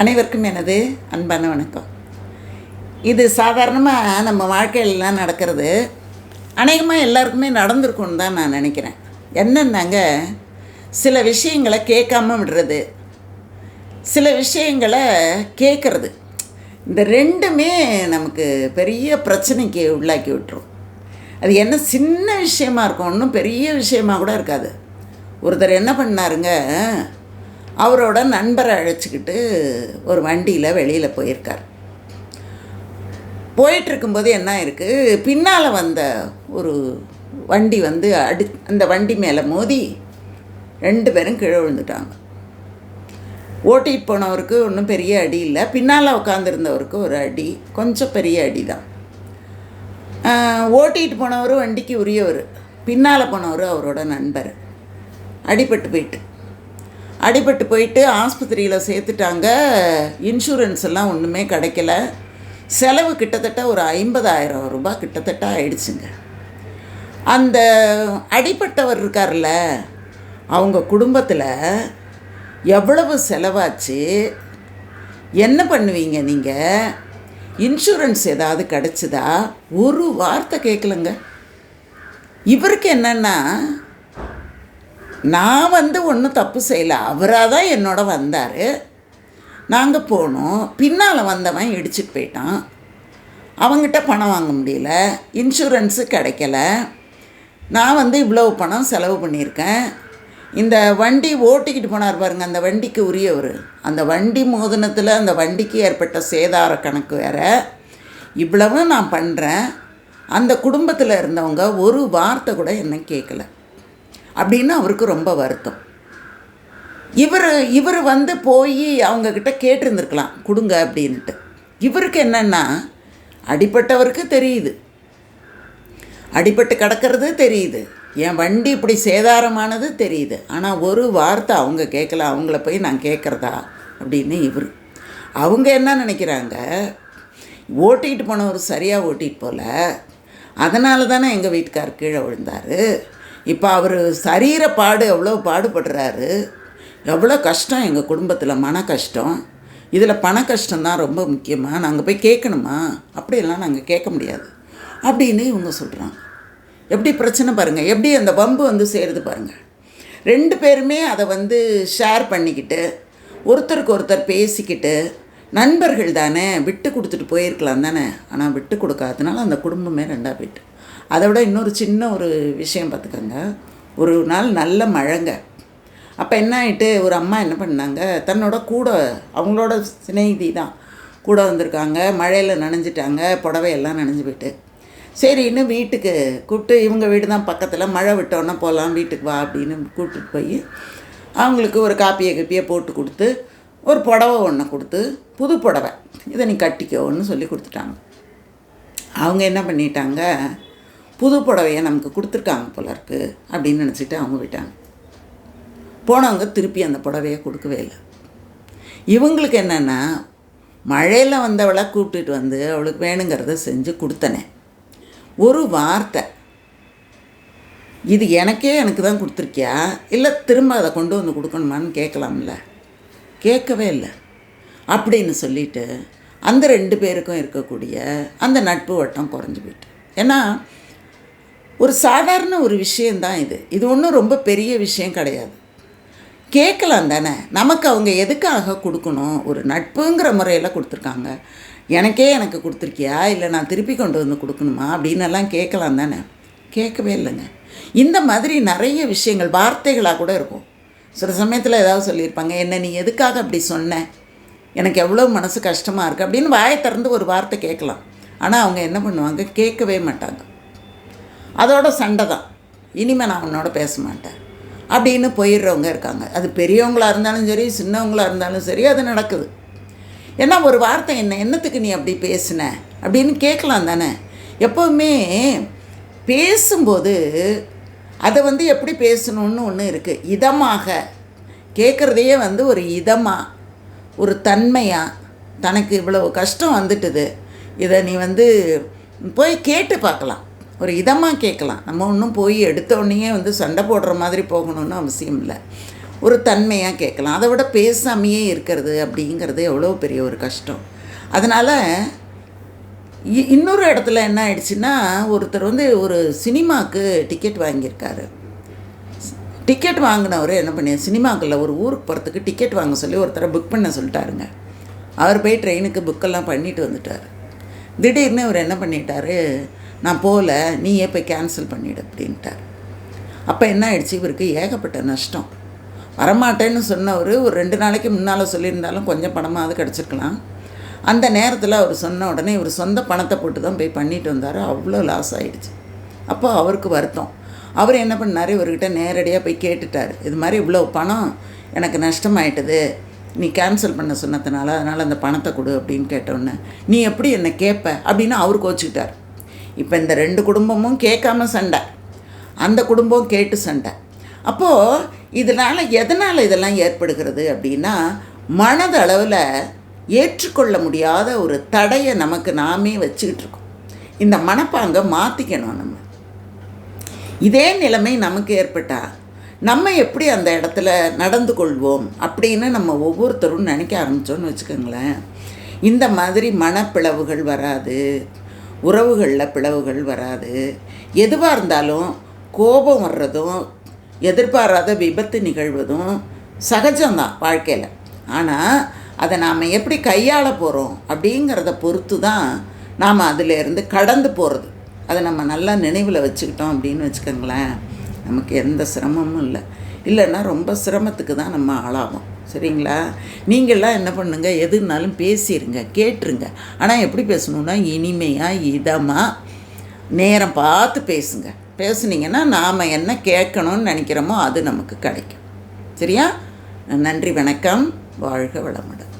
அனைவருக்கும் எனது அன்பான வணக்கம். இது சாதாரணமாக நம்ம வாழ்க்கையிலலாம் நடக்கிறது. அநேகமாக எல்லாருக்குமே நடந்திருக்கும்னு தான் நான் நினைக்கிறேன். என்னன்னாங்க சில விஷயங்களை கேட்காம விடுறது. சில விஷயங்களை கேட்குறது. இந்த ரெண்டுமே நமக்கு பெரிய பிரச்சனைக்கு உள்ளாக்கி விட்டுரும். அது என்ன சின்ன விஷயமா இருக்கும் ஒன்றும் பெரிய விஷயமா கூட இருக்காது. ஒருத்தர் என்ன பண்ணாருங்க அவரோட நண்பரை அழைச்சிக்கிட்டு ஒரு வண்டியில் வெளியில் போயிருக்கார். போயிட்டுருக்கும்போது என்ன இருக்குது பின்னால் வந்த ஒரு வண்டி வந்து அடி அந்த வண்டி மேலே மோதி ரெண்டு பேரும் கீழே விழுந்துட்டாங்க. ஓட்டிகிட்டு போனவருக்கு ஒன்றும் பெரிய அடி இல்லை. பின்னால் உட்காந்துருந்தவருக்கு ஒரு அடி கொஞ்சம் பெரிய அடி தான் ஓட்டிகிட்டு போனவர் வண்டிக்கு உரியவர். பின்னால் போனவர் அவரோட நண்பர். அடிபட்டு போயிட்டு. அடிபட்டு போயிட்டு ஆஸ்பத்திரியில் சேர்த்துட்டாங்க. இன்சூரன்ஸ் எல்லாம் ஒன்றுமே கிடைக்கல. செலவு கிட்டத்தட்ட ஒரு ஐம்பதாயிரம் ரூபாய் கிட்டத்தட்ட ஆயிடுச்சுங்க. அந்த அடிப்பட்டவர் இருக்கார்ல அவங்க குடும்பத்தில் எவ்வளவு செலவாச்சு? என்ன பண்ணுவீங்க நீங்கள் இன்சூரன்ஸ் ஏதாவது கிடச்சிதா? ஒரு வார்த்தை கேட்கலங்க இவருக்கு என்னென்னா நான் வந்து ஒன்றும் தப்பு செய்யலை. அவராக தான் என்னோட வந்தார். நாங்கள் போனோம். பின்னால் வந்தவன் இடிச்சிட்டு போயிட்டான். அவங்ககிட்ட பணம் வாங்க முடியல. இன்சூரன்ஸு கிடைக்கல. நான் வந்து இவ்வளோ பணம் செலவு பண்ணியிருக்கேன். இந்த வண்டி ஓட்டிக்கிட்டு போனார் பாருங்க அந்த வண்டிக்கு உரியவர். அந்த வண்டி மோதினத்தில் அந்த வண்டிக்கு ஏற்பட்ட சேதார கணக்கு வேறு. இவ்வளவும் நான் பண்ணுறேன் அந்த குடும்பத்தில் இருந்தவங்க ஒரு வார்த்தை கூட என்ன கேட்கல அப்படின்னு அவருக்கு ரொம்ப வருத்தம். இவர் இவர் வந்து போய் அவங்கக்கிட்ட கேட்டிருந்துருக்கலாம் கொடுங்க அப்படின்ட்டு இவருக்கு என்னென்னா அடிப்பட்டவருக்கு தெரியுது. அடிபட்டு கிடக்கிறது தெரியுது. என் வண்டி இப்படி சேதாரமானது தெரியுது. ஆனால் ஒரு வார்த்தை அவங்க கேட்கல அவங்கள போய் நான் கேட்குறதா அப்படின்னு இவர். அவங்க என்ன நினைக்கிறாங்க ஓட்டிகிட்டு போனவர் சரியாக ஓட்டிகிட்டு போகல அதனால தானே எங்கள் வீட்டுக்கார் கீழே விழுந்தார். இப்போ அவர் சரீர பாடு எவ்வளோ பாடுபடுறாரு எவ்வளோ கஷ்டம் எங்கள் குடும்பத்தில் மன கஷ்டம். இதில் பண கஷ்டம் தான் ரொம்ப முக்கியமாக நாங்கள் போய் கேட்கணுமா? அப்படியெல்லாம் நாங்கள் கேட்க முடியாது. அப்படின்னு இவங்க சொல்கிறாங்க. எப்படி பிரச்சனை பாருங்கள் எப்படி அந்த வம்பு வந்து சேருது பாருங்கள் ரெண்டு பேருமே அதை வந்து ஷேர் பண்ணிக்கிட்டு ஒருத்தருக்கு ஒருத்தர் பேசிக்கிட்டு நண்பர்கள் தானே விட்டு கொடுத்துட்டு போயிருக்கலாம் தானே? ஆனால் விட்டு கொடுக்காதனால அந்த குடும்பமே ரெண்டாக போயிட்டு. அதை விட இன்னொரு சின்ன ஒரு விஷயம் பார்த்துக்கோங்க. ஒரு நாள் நல்ல மழைங்க. அப்போ என்ன ஆகிட்டு ஒரு அம்மா என்ன பண்ணாங்க தன்னோட கூட அவங்களோட சிநேகிதி தான். கூட வந்திருக்காங்க மழையில் நனைஞ்சிட்டாங்க புடவையெல்லாம் நனைஞ்சு போயிட்டு. சரி இன்னும் வீட்டுக்கு கூப்பிட்டு இவங்க வீடு தான் பக்கத்தில் மழை விட்டோன்னா போகலாம் வீட்டுக்கு வா அப்படின்னு கூப்பிட்டு போய் அவங்களுக்கு ஒரு காப்பியை கப்பியை போட்டு கொடுத்து ஒரு புடவை ஒன்று கொடுத்து புது புடவை இதை நீ கட்டிக்கோன்னு சொல்லி கொடுத்துட்டாங்க. அவங்க என்ன பண்ணிட்டாங்க புது புடவையை நமக்கு கொடுத்துருக்காங்க போல இருக்கு அப்படின்னு நினச்சிட்டு அவங்க விட்டாங்க. போனவங்க திருப்பி அந்த புடவையை கொடுக்கவே இல்லை. இவங்களுக்கு என்னென்னா மழையில் வந்தவளை கூப்பிட்டுட்டு வந்து அவளுக்கு வேணுங்கிறத செஞ்சு கொடுத்தனே. ஒரு வார்த்தை. இது எனக்கே எனக்கு தான் கொடுத்துருக்கியா? இல்லை திரும்ப அதை கொண்டு வந்து கொடுக்கணுமான்னு கேட்கலாம்ல? கேட்கவே இல்லை. அப்படின்னு சொல்லிட்டு அந்த ரெண்டு பேருக்கும் இருக்கக்கூடிய அந்த நட்பு வட்டம் குறைஞ்சி போயிட்டு. ஏன்னா ஒரு சாதாரண ஒரு விஷயந்தான் இது. இது ஒன்றும் ரொம்ப பெரிய விஷயம் கிடையாது. கேட்கலாம் தானே? நமக்கு அவங்க எதுக்காக கொடுக்கணும்? ஒரு நட்புங்கிற முறையில் கொடுத்துருக்காங்க. எனக்கே எனக்கு கொடுத்துருக்கியா? இல்லை நான் திருப்பி கொண்டு வந்து கொடுக்கணுமா? அப்படின்னு எல்லாம் கேட்கலாம் தானே? கேட்கவே இல்லைங்க. இந்த மாதிரி நிறைய விஷயங்கள் வார்த்தைகளாக கூட இருக்கும். சில சமயத்தில் ஏதாவது சொல்லியிருப்பாங்க என்ன நீ எதுக்காக அப்படி சொன்ன? எனக்கு எவ்வளோ மனசு கஷ்டமாக இருக்குது அப்படின்னு வாயை திறந்து ஒரு வார்த்தை கேட்கலாம். ஆனால் அவங்க என்ன பண்ணுவாங்க? கேட்கவே மாட்டாங்க. அதோட சண்டை தான் இனிமேல் நான் உன்னோட பேச மாட்டேன். அப்படின்னு போயிடுறவங்க இருக்காங்க. அது பெரியவங்களாக இருந்தாலும் சரி சின்னவங்களாக இருந்தாலும் சரி அது நடக்குது. ஏன்னா ஒரு வார்த்தை என்ன என்னத்துக்கு நீ அப்படி பேசின? அப்படின்னு கேட்கலாம் தானே. எப்போவுமே பேசும்போது அதை வந்து எப்படி பேசணுன்னு ஒன்று இருக்குது இதமாக கேட்குறதையே வந்து ஒரு இதமாக ஒரு தன்மையாக தனக்கு இவ்வளோ கஷ்டம் வந்துட்டுது. இதை நீ வந்து போய் கேட்டு பார்க்கலாம். ஒரு இதமாக கேட்கலாம். நம்ம ஒன்றும் போய் எடுத்தோடனே வந்து சண்டை போடுற மாதிரி போகணும்னு அவசியம் இல்லை. ஒரு தன்மையாக கேட்கலாம். அதை விட பேசாமையே இருக்கிறது அப்படிங்கிறது எவ்வளோ பெரிய ஒரு கஷ்டம். அதனால் இ- இன்னொரு இடத்துல என்ன ஆயிடுச்சுன்னா ஒருத்தர் வந்து ஒரு சினிமாவுக்கு டிக்கெட் வாங்கியிருக்காரு. டிக்கெட் வாங்கினவர் என்ன பண்ணியார்? சினிமாக்குள்ள ஒரு ஊருக்கு போகிறதுக்கு டிக்கெட் வாங்க சொல்லி ஒருத்தரை புக் பண்ண சொல்லிட்டாருங்க. அவர் போய் ட்ரெயினுக்கு புக்கெல்லாம் பண்ணிட்டு வந்துட்டார். திடீர்னு அவர் என்ன பண்ணிட்டாரு? நான் போகல நீயே போய் கேன்சல் பண்ணிடு அப்படின்ட்டார். அப்போ என்ன ஆயிடுச்சு? இவருக்கு ஏகப்பட்ட நஷ்டம். வரமாட்டேன்னு சொன்னவர் ஒரு ரெண்டு நாளைக்கு முன்னால் சொல்லியிருந்தாலும் கொஞ்சம் பணமாவது கிடச்சிருக்கலாம். அந்த நேரத்தில் அவர் சொன்ன உடனே இவர் சொந்த பணத்தை போட்டு தான் போய் பண்ணிட்டு வந்தார். அவ்வளோ லாஸ் ஆகிடுச்சு அப்போ அவருக்கு வருத்தம். அவர் என்ன பண்ணார்? இவர்கிட்ட நேரடியாக போய் கேட்டுட்டார். இது மாதிரி இவ்வளோ பணம் எனக்கு நஷ்டமாயிட்டது. நீ கேன்சல் பண்ண சொன்னதுனால அதனால் அந்த பணத்தை கொடு அப்படின்னு கேட்டோன்னே நீ எப்படி என்னை கேட்ப? அப்படின்னு அவர் கோச்சிக்கிட்டார். இப்போ இந்த ரெண்டு குடும்பமும் கேட்காம சண்டை. அந்த குடும்பம் கேட்டு சண்டை. அப்போது இதனால் எதனால் இதெல்லாம் ஏற்படுகிறது அப்படின்னா மனதளவில் ஏற்றுக்கொள்ள முடியாத ஒரு தடையை நமக்கு நாமே வச்சுக்கிட்டு இருக்கோம். இந்த மனப்பாங்கை மாற்றிக்கணும் நம்ம. இதே நிலைமை நமக்கு ஏற்பட்டால் நம்ம எப்படி அந்த இடத்துல நடந்து கொள்வோம் அப்படின்னு நம்ம ஒவ்வொருத்தரும் நினைக்க ஆரம்பித்தோன்னு வச்சுக்கோங்களேன். இந்த மாதிரி மனப்பிளவுகள் வராது. உறவுகளில் பிளவுகள் வராது. எதுவாக இருந்தாலும் கோபம் வர்றதும் எதிர்பாராத விபத்து நிகழ்வதும் சகஜம்தான் வாழ்க்கையில். ஆனால் அதை நாம் எப்படி கையாள போகிறோம் அப்படிங்கிறத பொறுத்து தான் நாம் அதிலேருந்து கடந்து போகிறது அதை நம்ம நல்லா நினைவில் வச்சுக்கிட்டோம் அப்படின்னு வச்சுக்கோங்களேன். நமக்கு எந்த சிரமமும் இல்லை. இல்லைன்னா ரொம்ப சிரமத்துக்கு தான் நம்ம ஆளாகும் சரிங்களா? நீங்களாம் என்ன பண்ணுங்கள் எதுனாலும் பேசிடுங்க கேட்டுருங்க. ஆனால் எப்படி பேசணுன்னா இனிமையாக இதமாக நேரம் பார்த்து பேசுங்க. பேசுனீங்கன்னா நாம் என்ன கேட்கணும்னு நினைக்கிறோமோ அது நமக்கு கிடைக்கும். சரியா? நன்றி வணக்கம். வாழ்க வளமுடன்.